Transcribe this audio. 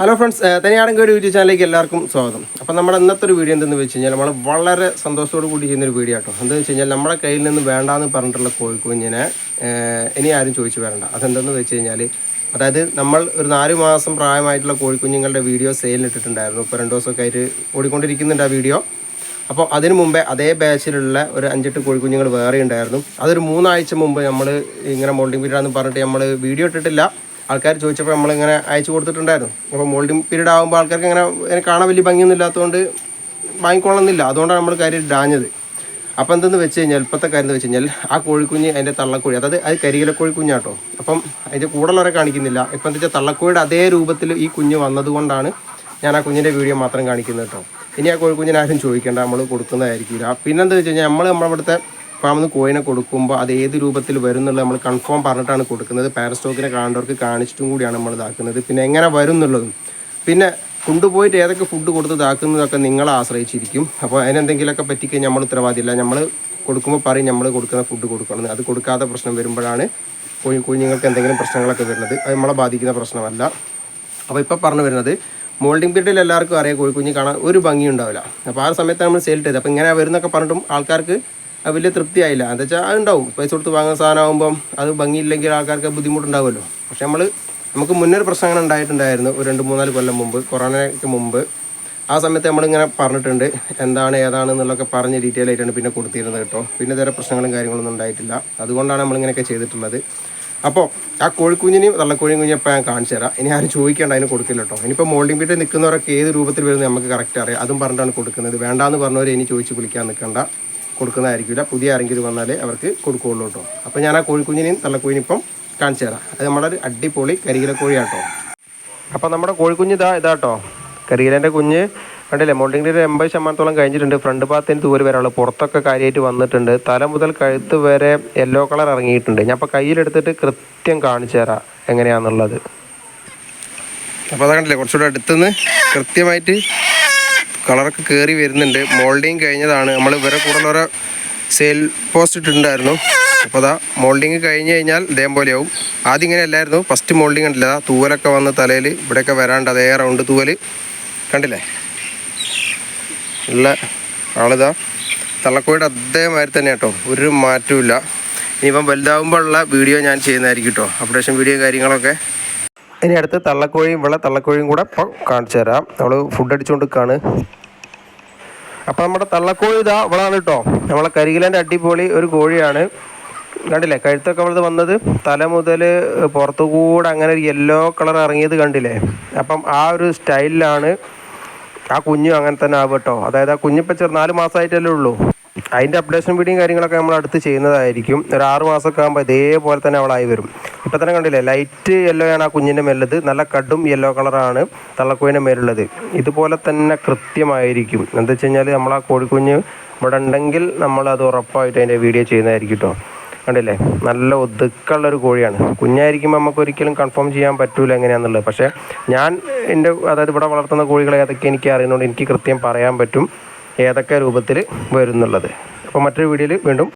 Hello friends തനിയാണെങ്കിൽ ഒരു YouTube ചാനലിലേക്ക് എല്ലാവർക്കും സ്വാഗതം. അപ്പോൾ നമ്മുടെ ഇന്നത്തെ ഒരു വീഡിയോ എന്തെന്ന് വെച്ച് കഴിഞ്ഞാൽ നമ്മൾ വളരെ സന്തോഷത്തോടു കൂടി ചെയ്യുന്ന ഒരു വീഡിയോ കേട്ടോ എന്താണെന്ന് വെച്ച് കഴിഞ്ഞാൽ നമ്മുടെ കയ്യിൽ നിന്ന് വേണ്ട എന്ന് പറഞ്ഞിട്ടുള്ള കോഴിക്കുഞ്ഞിനെ ഇനി ആരും ചോദിച്ചു വരണ്ട. അതെന്തെന്ന് വെച്ച് കഴിഞ്ഞാൽ അതായത് നമ്മൾ ഒരു നാല് മാസം പ്രായമായിട്ടുള്ള കോഴിക്കുഞ്ഞുങ്ങളുടെ വീഡിയോ സെയിലിട്ടിട്ടുണ്ടായിരുന്നു ഇപ്പോൾ രണ്ട് ദിവസമൊക്കെ ആയിട്ട് ഓടിക്കൊണ്ടിരിക്കുന്നുണ്ട് ആ വീഡിയോ. അപ്പോൾ അതിന് മുമ്പേ അതേ ബാച്ചിലുള്ള ഒരു അഞ്ചെട്ട് കോഴിക്കുഞ്ഞുങ്ങൾ വേറെ ഉണ്ടായിരുന്നു അതൊരു മൂന്നാഴ്ച മുമ്പ് നമ്മൾ ഇങ്ങനെ മോൾഡിംഗ് പീരീഡാന്ന് പറഞ്ഞിട്ട് നമ്മൾ വീഡിയോ ഇട്ടിട്ടില്ല. ആൾക്കാർ ചോദിച്ചപ്പോൾ നമ്മളിങ്ങനെ അയച്ചു കൊടുത്തിട്ടുണ്ടായിരുന്നു. അപ്പോൾ മോൾഡിംഗ് പീരീഡ് ആകുമ്പോൾ ആൾക്കാർക്ക് ഇങ്ങനെ കാണാൻ വലിയ ഭംഗിയൊന്നും ഇല്ലാത്തതുകൊണ്ട് വാങ്ങിക്കൊള്ളണമെന്നില്ല. അതുകൊണ്ടാണ് നമ്മൾ കാര്യം ഡാഞ്ഞത് അപ്പോൾ എന്തെന്ന് വെച്ച് കഴിഞ്ഞാൽ ഇപ്പോഴത്തെ കാര്യം എന്ന് വെച്ച് കഴിഞ്ഞാൽ ആ കോഴിക്കുഞ്ഞ് അതിന്റെ തള്ളക്കോഴി അതായത് അത് കരികില കോഴിക്കുഞ്ഞാട്ടോ അപ്പം അതിന്റെ കൂടുതലുള്ളവരെ കാണിക്കുന്നില്ല. ഇപ്പം എന്താ വെച്ചാൽ തള്ളക്കോഴിയുടെ അതേ രൂപത്തിൽ ഈ കുഞ്ഞ് വന്നതുകൊണ്ടാണ് ഞാൻ ആ കുഞ്ഞിന്റെ വീഡിയോ മാത്രം കാണിക്കുന്നത് കേട്ടോ ഇനി ആ കോഴിക്കുഞ്ഞിനാരും ചോദിക്കേണ്ട. നമ്മൾ കൊടുക്കുന്നതായിരിക്കില്ല പിന്നെന്താ വെച്ച് കഴിഞ്ഞാൽ നമ്മൾ നമ്മളിവിടുത്തെ ഫാമിൽ നിന്ന് കോഴിനെ കൊടുക്കുമ്പോൾ അത് ഏത് രൂപത്തിൽ വരും എന്നുള്ളത് നമ്മൾ കൺഫേം പറഞ്ഞിട്ടാണ് കൊടുക്കുന്നത്. പാരസ്റ്റോക്കിനെ കാണേണ്ടവർക്ക് കാണിച്ചിട്ടും കൂടിയാണ് നമ്മൾ ഇതാക്കുന്നത്. പിന്നെ എങ്ങനെ വരും എന്നുള്ളതും. പിന്നെ കൊണ്ടുപോയിട്ട് ഏതൊക്കെ ഫുഡ് കൊടുത്ത് ഇതാക്കുന്നതൊക്കെ നിങ്ങളെ ആശ്രയിച്ചിരിക്കും. അപ്പോൾ അതിനെന്തെങ്കിലുമൊക്കെ പറ്റിക്കഴിഞ്ഞാൽ നമ്മൾ ഉത്തരവാദിയില്ല. നമ്മൾ കൊടുക്കുമ്പോൾ പറയും നമ്മൾ കൊടുക്കുന്ന ഫുഡ് കൊടുക്കണം. അത് കൊടുക്കാത്ത പ്രശ്നം വരുമ്പോഴാണ് കുഞ്ഞുങ്ങൾക്ക് എന്തെങ്കിലും പ്രശ്നങ്ങളൊക്കെ വരുന്നത്. അത് നമ്മളെ ബാധിക്കുന്ന പ്രശ്നമല്ല. അപ്പോൾ ഇപ്പോൾ പറഞ്ഞു വരുന്നത് മോൾഡിംഗ് പീരീഡിൽ എല്ലാവർക്കും അറിയാം കോഴിക്കുഞ്ഞ് കാണാൻ ഒരു ഭംഗി ഉണ്ടാവില്ല അപ്പോൾ ആ സമയത്താണ് നമ്മൾ സെയിൽ ചെയ്തത്. അപ്പോൾ ഇങ്ങനെ വരുന്നൊക്കെ പറഞ്ഞിട്ടും ആൾക്കാർക്ക് വലിയ തൃപ്തിയായില്ല. എന്താ വെച്ചാൽ അത് ഉണ്ടാവും. പൈസ കൊടുത്ത് വാങ്ങുന്ന സാധനമാകുമ്പം അത് ഭംഗിയില്ലെങ്കിൽ ആൾക്കാർക്ക് ബുദ്ധിമുട്ടുണ്ടാവുമല്ലോ. പക്ഷെ നമ്മൾ നമുക്ക് മുന്നൊരു പ്രശ്നങ്ങൾ ഉണ്ടായിട്ടുണ്ടായിരുന്നു. ഒരു രണ്ട് മൂന്നാൽ കൊല്ലം മുമ്പ് കൊറോണയ്ക്ക് മുമ്പ്. ആ സമയത്ത് നമ്മളിങ്ങനെ പറഞ്ഞിട്ടുണ്ട്. എന്താണ് ഏതാണ് എന്നുള്ളതൊക്കെ പറഞ്ഞ് ഡീറ്റെയിൽ ആയിട്ടാണ് പിന്നെ കൊടുത്തിരുന്നത് കേട്ടോ. പിന്നെ ഇതര പ്രശ്നങ്ങളും കാര്യങ്ങളൊന്നും ഉണ്ടായിട്ടില്ല. അതുകൊണ്ടാണ് നമ്മളിങ്ങനെയൊക്കെ ചെയ്തിട്ടുള്ളത്. അപ്പോൾ ആ കോഴിക്കുഞ്ഞിനെയും തള്ളക്കോഴിയും കുഞ്ഞിനെ ഇപ്പോൾ ഞാൻ കാണിച്ചു തരാം. ഇനി ആരും ചോദിക്കേണ്ട അതിന് കൊടുക്കില്ല കേട്ടോ. ഇനിയിപ്പോൾ മോൾഡിംഗ് വീട്ടിൽ നിൽക്കുന്നവരൊക്കെ ഏത് രൂപത്തിൽ വരുന്നത് നമുക്ക് കറക്റ്റ് അറിയാം. അതും പറഞ്ഞിട്ടാണ് കൊടുക്കുന്നത്. വേണ്ടാന്ന് പറഞ്ഞവരെ ഇനി ചോദിച്ച് വിളിക്കാൻ നിൽക്കണ്ട. കൊടുക്കുന്നതായിരിക്കില്ല. പുതിയ ആരെങ്കിലും വന്നാലേ അവർക്ക് കൊടുക്കുകയുള്ളൂ കേട്ടോ. അപ്പോൾ ഞാൻ ആ കോഴിക്കുഞ്ഞിനെയും തള്ളക്കോഴിനെയും ഇപ്പം കാണിച്ചു തരാം. അത് നമ്മുടെ ഒരു അടിപൊളി കരികില കോഴിയാട്ടോ. അപ്പോൾ നമ്മുടെ കോഴിക്കുഞ്ഞ് ഇതാ ഇതാട്ടോ കരികിലേന്റെ കുഞ്ഞ് കണ്ടില്ലേ? മോൾഡിങ്ങിന്റെ ഒരു എൺപത് ശതമാനത്തോളം കഴിഞ്ഞിട്ടുണ്ട്. ഫ്രണ്ട് ഭാഗത്തിന് തൂര് വരാനുള്ളൂ പുറത്തൊക്കെ കാര്യമായിട്ട് വന്നിട്ടുണ്ട്. തല മുതൽ കഴുത്ത് വരെ യെല്ലോ കളർ ഇറങ്ങിയിട്ടുണ്ട്. ഞാൻ അപ്പോൾ കയ്യിലെടുത്തിട്ട് കൃത്യം കാണിച്ചു തരാം എങ്ങനെയാണെന്നുള്ളത് അപ്പോൾ അതാ കണ്ടില്ലേ? കുറച്ചുകൂടെ അടുത്തുനിന്ന് കൃത്യമായിട്ട് കളറൊക്കെ കയറി വരുന്നുണ്ട്. മോൾഡിങ് കഴിഞ്ഞതാണ്. നമ്മൾ ഇവരെ കൂടെ ഓരോ സെയിൽ പോസ്റ്റ് ഇട്ടിട്ടുണ്ടായിരുന്നു. അപ്പോൾ അതാ മോൾഡിങ് കഴിഞ്ഞ് കഴിഞ്ഞാൽ ഇതേപോലെ ആവും ആദ്യം ഇങ്ങനെ അല്ലായിരുന്നു. ഫസ്റ്റ് മോൾഡിങ് കണ്ടില്ല. അതാ തൂവലൊക്കെ വന്ന് തലയിൽ ഇവിടെയൊക്കെ വരാണ്ട് അതേ റൗണ്ട് തൂവൽ കണ്ടില്ലേ? ഉള്ള ആളിതാ തള്ളക്കോയുടെ അതേമാതിരി തന്നെ കേട്ടോ. ഒരു മാറ്റവും ഇനിയിപ്പം വലുതാവുമ്പോഴുള്ള വീഡിയോ ഞാൻ ചെയ്യുന്നതായിരിക്കും കേട്ടോ. അപ്ഡേഷൻ വീഡിയോ കാര്യങ്ങളൊക്കെ. ഇനി അടുത്ത് തള്ളക്കോഴിയും വെള്ള തള്ളക്കോഴിയും കൂടെ ഇപ്പം കാണിച്ചു തരാം. നമ്മൾ ഫുഡ് അടിച്ചുകൊണ്ടിരിക്കുകയാണ് അപ്പോൾ നമ്മുടെ തള്ളക്കോഴി ഇതാ ഇവളാണ് കേട്ടോ. നമ്മളെ കരികിലന്റെ അടിപൊളി ഒരു കോഴിയാണ്. കണ്ടില്ലേ? കഴുത്തൊക്കെ അവിടെ വന്നത് തല മുതൽ പുറത്തു കൂടെ അങ്ങനെ ഒരു യെല്ലോ കളർ ഇറങ്ങിയത് കണ്ടില്ലേ? അപ്പം ആ ഒരു സ്റ്റൈലിലാണ് ആ കുഞ്ഞും അങ്ങനെ തന്നെ ആവും കേട്ടോ. അതായത് ആ കുഞ്ഞിപ്പോൾ ചെറു നാല് മാസമായിട്ടല്ലേ ഉള്ളൂ. അതിന്റെ അപ്ഡേഷൻ വീഡിയോയും കാര്യങ്ങളൊക്കെ നമ്മൾ അടുത്ത് ചെയ്യുന്നതായിരിക്കും. ഒരു ആറ് മാസമൊക്കെ ആകുമ്പോൾ ഇതേപോലെ തന്നെ അവളായി വരും. ഇപ്പം തന്നെ കണ്ടില്ലേ ലൈറ്റ് യെല്ലോ ആണ് ആ കുഞ്ഞിന്റെ മേലുള്ളത്. നല്ല കടും യെല്ലോ കളറാണ് തള്ളക്കോയിന്റെ മേലുള്ളത്. ഇതുപോലെ തന്നെ കൃത്യമായിരിക്കും. എന്താ വെച്ച് കഴിഞ്ഞാൽ നമ്മൾ ആ കോഴിക്കുഞ്ഞ് ഇവിടെ ഉണ്ടെങ്കിൽ നമ്മൾ അത് ഉറപ്പായിട്ട് അതിന്റെ വീഡിയോ ചെയ്യുന്നതായിരിക്കും കേട്ടോ കണ്ടില്ലേ? നല്ല ഒതുക്കുള്ളൊരു കോഴിയാണ്. കുഞ്ഞായിരിക്കുമ്പോൾ നമുക്ക് ഒരിക്കലും കൺഫേം ചെയ്യാൻ പറ്റൂല എങ്ങനെയാണെന്നുള്ളത് പക്ഷേ ഞാൻ എന്റെ അതായത് ഇവിടെ വളർത്തുന്ന കോഴികളെ ഏതൊക്കെ എനിക്ക് അറിയുന്നതുകൊണ്ട് എനിക്ക് കൃത്യം പറയാൻ പറ്റും ഏതൊക്കെ രൂപത്തിൽ വരുന്നുള്ളത്. അപ്പോൾ മറ്റൊരു വീഡിയോയിൽ വീണ്ടും